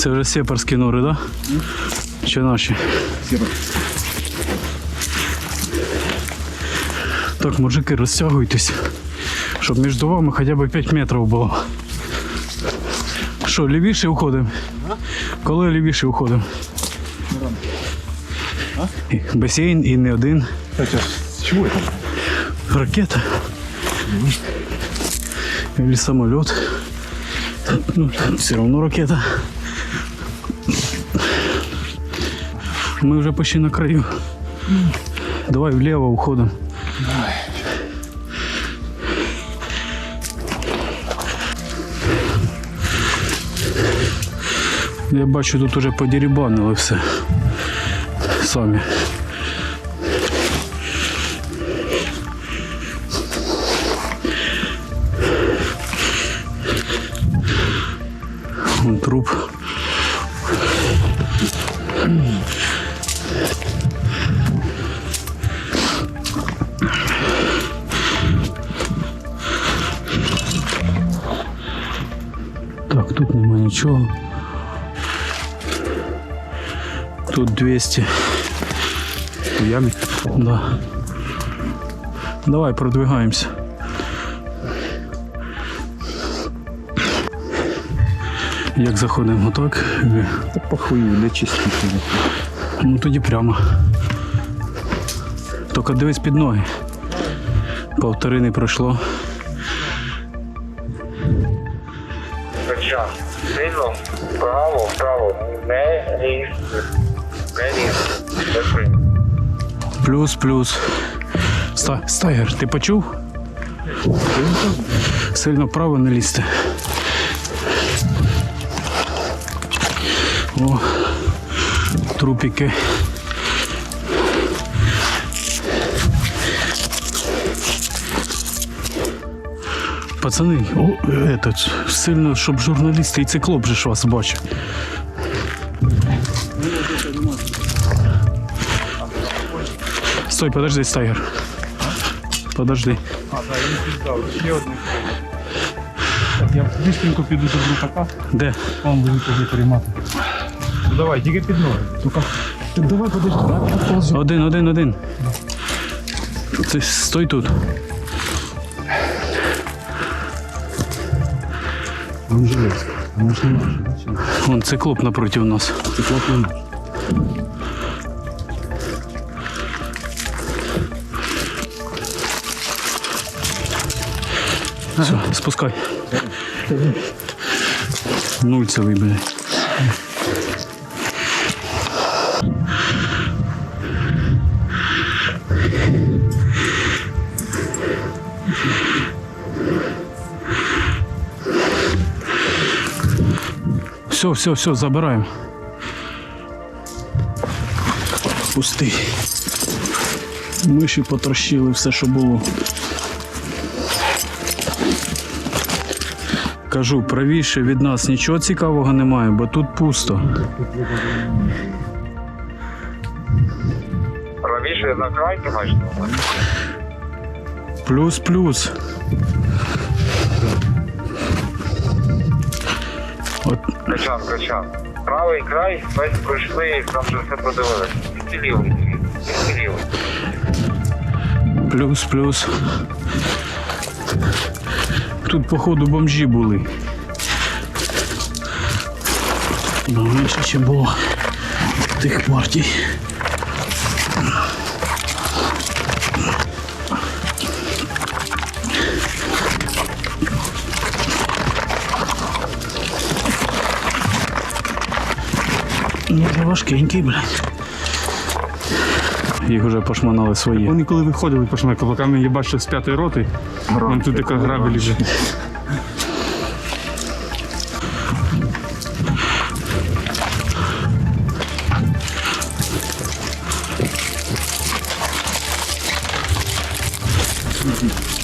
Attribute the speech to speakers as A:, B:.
A: Це вже сепарські нори, так? Да? Чи наші? Так, мужики, розтягуйтесь, щоб між вами хоча б 5 метрів було. Що, лівіше уходимо? Коли лівіше уходимо? Басейн і не один.
B: Чего это?
A: Ракета. Или самолет. Ну, все равно ракета. Мы уже почти на краю. Давай влево уходом. Я бачу, тут уже подерибанили все. Самі. Тут нема нічого. Тут 200.
B: В яме?
A: Да. Давай продвигаемся. Як заходимо отак?
B: Да похуй, для чистителя.
A: Ну тоді прямо. Тільки дивись під ноги. Повтори не пройшло.
C: Хоча сильно вправо, вправо, не лізь, не. Держи.
A: Плюс, плюс. Ста, стагер, ти почув? Сильно вправо не лізти. О, трупики. Пацани, о, этот, сильно, щоб журналісти і циклоп же ж вас бачив. Стой, подожди, Стайгер. Подожди.
B: А, да, я не пиздал. Ще одне. Так, я быстренько піду до брутака.
A: Де?
B: Он лежить уже переймати. Ну давай, тільки під ноги. Тільки... Ти давай подожди, давай.
A: Один, один, один. Ти стой тут.
B: Он железный. Он же не может. Зачем?
A: Вон циклоп напротив нас.
B: Циклоп не может.
A: Все, спускай. Нульцевый блядь. Все, все, все, забираємо. Пустий. Миші потрощили все, що було. Кажу, правіше від нас нічого цікавого немає, бо тут пусто.
C: Правіше на край, ти маєш на увазі?
A: Плюс-плюс. От
C: Качан, качан. Правий край, весь пройшли, там вже все подивилися. Тільки лівий, тільки лівий.
A: плюс-плюс. Тут, походу, бомжі були. Менше ще було тих партій. Він вже важкенький, блядь. Їх вже пошманали свої.
B: Вони коли виходили пошмали кулаками, я бачив з п'ятої роти. Вон тут така грабель вже. Mm-hmm.